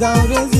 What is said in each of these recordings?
down busy.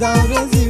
Portugal, Brasil.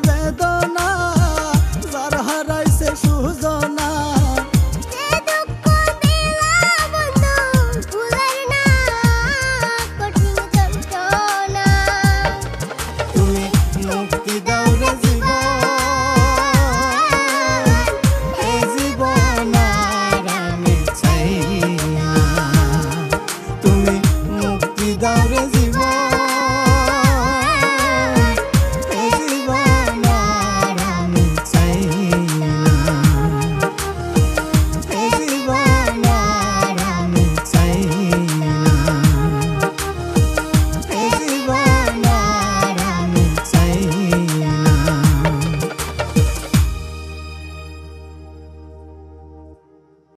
Laurens